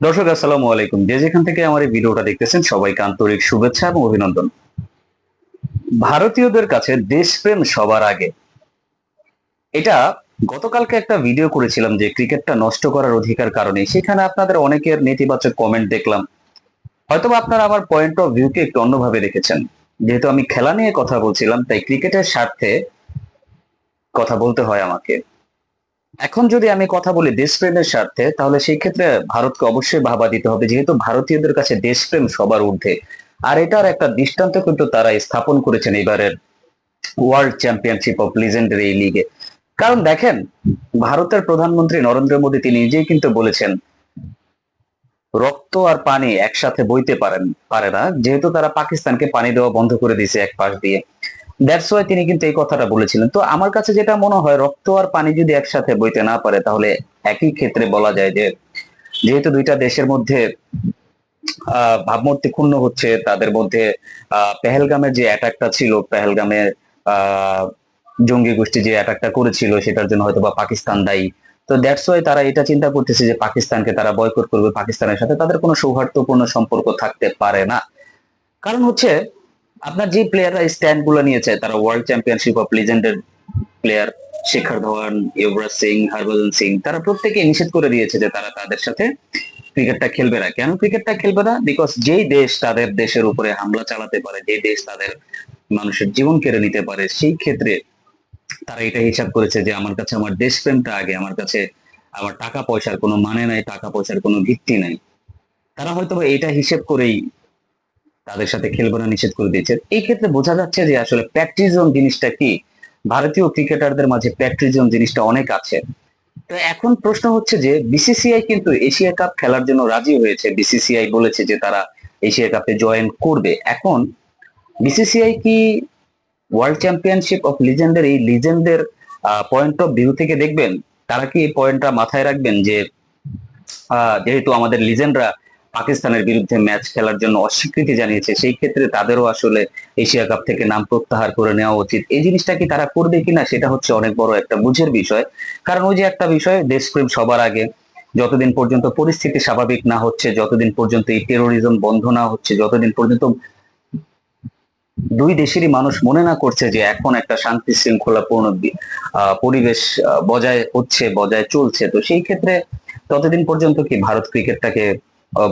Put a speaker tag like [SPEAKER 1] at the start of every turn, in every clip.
[SPEAKER 1] দর্শক, আসসালামু আলাইকুম। যে যেখান থেকে আমার এই ভিডিওটা দেখতেছেন, সবাইকে আন্তরিক শুভেচ্ছা এবং অভিনন্দন। ভারতীয়দের কাছে দেশপ্রেম সবার আগে। এটা গতকালকে একটা ভিডিও করেছিলাম যে ক্রিকেটটা নষ্ট করার অধিকার কারণে। সেখানে আপনাদের অনেকের নেতিবাচক কমেন্ট দেখলাম। হয়তোবা আপনারা আমার পয়েন্ট অফ ভিউকে একটু অন্যভাবে রেখেছেন যেহেতু আমি খেলা নিয়ে কথা বলছিলাম, তাই ক্রিকেটের স্বার্থে কথা বলতে হয় আমাকে। এখন যদি আমি কথা বলি দেশপ্রেমের স্বার্থে, তাহলে সেই ক্ষেত্রে ভারতকে অবশ্যই ভাবা দিতে হবে। যেহেতু ভারতীয়দের কাছে দেশপ্রেম সবার ঊর্ধ্বে। আর এটার একটা দৃষ্টান্ত কিন্তু তারা স্থাপন করেছেন এবারের ওয়ার্ল্ড চ্যাম্পিয়নশিপ অফ লিজেন্ডারি এই লিগে কারণ দেখেন, ভারতের প্রধানমন্ত্রী নরেন্দ্র মোদী, তিনি নিজেই কিন্তু বলেছেন, রক্ত আর পানি একসাথে বইতে পারেন, পারে না। যেহেতু তারা পাকিস্তানকে পানি দেওয়া বন্ধ করে দিয়েছে এক পাশ দিয়ে। দ্যাটস ওয়াই তিনি কিন্তু এই কথাটা বলেছিলেন। তো আমার কাছে যেটা মনে হয়, রক্ত আর পানি যদি একসাথে বইতে না পারে, তাহলে একই ক্ষেত্রে বলা যায় যে, যেহেতু দুইটা দেশের মধ্যে ভাবমূর্তি ক্ষুণ্ণ হচ্ছে, তাদের মধ্যে পেহেলগামের যে অ্যাটাকটা ছিল পেহেলগামের জঙ্গি গোষ্ঠী যে অ্যাটাকটা করেছিল, সেটার জন্য হয়তো বা পাকিস্তান দায়ী। তো দ্যাটস ওয়াই তারা এটা চিন্তা করতেছে যে, পাকিস্তানকে তারা বয়কট করবে পাকিস্তানের সাথে। তাদের কোনো সৌহার্দ্যপূর্ণ সম্পর্ক থাকতে পারে না। কারণ হচ্ছে আপনার যে প্লেয়াররা স্ট্যান্ডগুলো নিয়েছে, তারা ওয়ার্ল্ড চ্যাম্পিয়নশিপ অফ লিজেন্ডের প্লেয়ার শেখর ধাওয়ান ইউবরাজ সিং হরভজন সিং তারা প্রত্যেকে নিষেধ করে দিয়েছে যে তারা তাদের সাথে ক্রিকেটটা খেলবে না। কেন ক্রিকেটটা খেলবে না? বিকজ যেই দেশ তাদের দেশের উপরে হামলা চালাতে পারে যে দেশ তাদের মানুষের জীবন কেড়ে নিতে পারে, সেই ক্ষেত্রে তারা এটা হিসাব করেছে যে আমার কাছে আমার দেশপ্রেমটা আগে, আমার কাছে আমার টাকা পয়সার কোনো মানে নাই, টাকা পয়সার কোনো ভিত্তি নাই। তারা হয়তো এটা হিসেব করেই তাদের সাথে খেলবে না, নিষেধ করে দিয়েছে। এই ক্ষেত্রে বোঝা যাচ্ছে যে আসলে প্যাট্রিজম জিনিসটা কি? ভারতীয় ক্রিকেটারদের মাঝে প্যাট্রিজম জিনিসটা অনেক আছে। তো এখন প্রশ্ন হচ্ছে যে বিসিসিআই কিন্তু এশিয়া কাপ খেলার জন্য রাজি হয়েছে। বিসিসিআই বলেছে যে তারা এশিয়া কাপে জয়েন করবে। এখন বিসিসিআই কি ওয়ার্ল্ড চ্যাম্পিয়নশিপ অফ লিজেন্ডের এই লিজেন্ডের পয়েন্ট অফ ভিউ থেকে দেখবেন? তারা কি এই পয়েন্টটা মাথায় রাখবেন যে যেহেতু আমাদের লিজেন্ডরা পাকিস্তানের বিরুদ্ধে ম্যাচ খেলার জন্য অস্বীকৃতি জানিয়েছে। সেই ক্ষেত্রে তাদেরও আসলে এশিয়া কাপ থেকে নাম প্রত্যাহার করে নেওয়া উচিত। এই জিনিসটা কি তারা করবে কিনা সেটা হচ্ছে অনেক বড় একটা বুঝের বিষয়। কারণ ওই যে একটা বিষয়, দেশপ্রেম সবার আগে। যতদিন পর্যন্ত পরিস্থিতি স্বাভাবিক না হচ্ছে, যতদিন পর্যন্ত এই টেরোরিজম বন্ধ না হচ্ছে, যতদিন পর্যন্ত দুই দেশেরই মানুষ মনে না করছে যে এখন একটা শান্তি শৃঙ্খলাপূর্ণ পরিবেশ বজায় হচ্ছে, বজায় চলছে। তো সেই ক্ষেত্রে ততদিন পর্যন্ত কি ভারত ক্রিকেটটাকে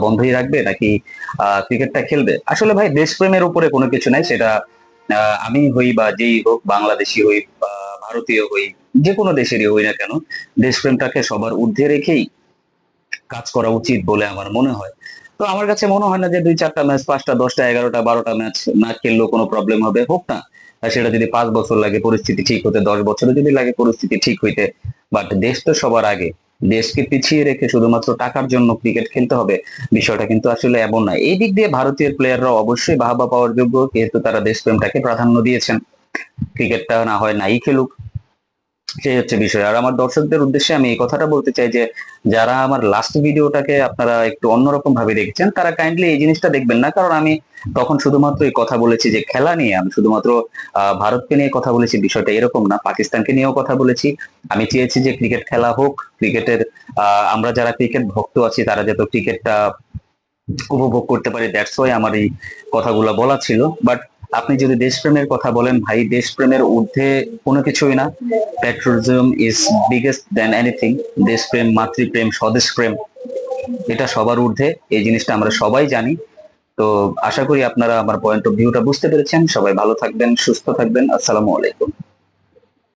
[SPEAKER 1] বন্ধই রাখবে নাকি ক্রিকেটটা খেলবে? আসলে ভাই, দেশপ্রেমের উপরে কোনো কিছু নাই, সেটা আমি হই বা যেই হোক, বাংলাদেশি হই ভারতীয় হই, যে কোনো দেশেরই হই না কেন, দেশপ্রেমটাকে সবার ঊর্ধ্বে রেখেই কাজ করা উচিত বলে আমার মনে হয়। তো আমার কাছে মনে হয় না যে দুই চারটা ম্যাচ, পাঁচটা, দশটা, এগারোটা, বারোটা ম্যাচ না খেললেও কোনো প্রবলেম হবে, হোক না। সেটা যদি পাঁচ বছর লাগে, পরিস্থিতি ঠিক হতে, দশ বছরে যদি লাগে, পরিস্থিতি ঠিক হইতে বাট দেশ তো সবার আগে। দেশকে পিছিয়ে রেখে শুধুমাত্র টাকার জন্য ক্রিকেট খেলতে হবে, বিষয়টা কিন্তু আসলে এমন নয়। এই দিক দিয়ে ভারতীয় প্লেয়াররা অবশ্যই বাহবা পাওয়ার যোগ্য কিন্তু তারা দেশপ্রেমটাকে প্রাধান্য দিয়েছেন। ক্রিকেটটা না হয় নাই খেলুক। সেই হচ্ছে বিষয়। আর আমার দর্শকদের উদ্দেশ্যে আমি এই কথাটা বলতে চাই যে, যারা আমার লাস্ট ভিডিওটাকে আপনারা একটু অন্যরকম ভাবে দেখছেন, তারা কাইন্ডলি এই জিনিসটা দেখবেন না। কারণ আমি তখন শুধুমাত্র এই কথা বলেছি যে, খেলা নিয়ে, আমি শুধুমাত্র ভারতকে নিয়ে কথা বলেছি, বিষয়টা এরকম না। পাকিস্তানকে নিয়েও কথা বলেছি। আমি চেয়েছি যে ক্রিকেট খেলা হোক, ক্রিকেটের আমরা যারা ক্রিকেট ভক্ত আছি, তারা যাতে ক্রিকেটটা উপভোগ করতে পারি। দ্যাটস ওয়াই আমার এই কথাগুলো বলা ছিল। বাট আপনি যদি দেশপ্রেমের কথা বলেন ভাই, দেশপ্রেমের ঊর্ধ্বে কোনো কিছুই না। Patriotism is biggest than anything দেশপ্রেম, মাতৃপ্রেম, স্বদেশপ্রেম, এটা সবার ঊর্ধ্বে। এই জিনিসটা আমরা সবাই জানি। তো আশা করি আপনারা আমার পয়েন্ট অফ ভিউটা বুঝতে পেরেছেন। সবাই ভালো থাকবেন, সুস্থ থাকবেন। আসসালামু আলাইকুম।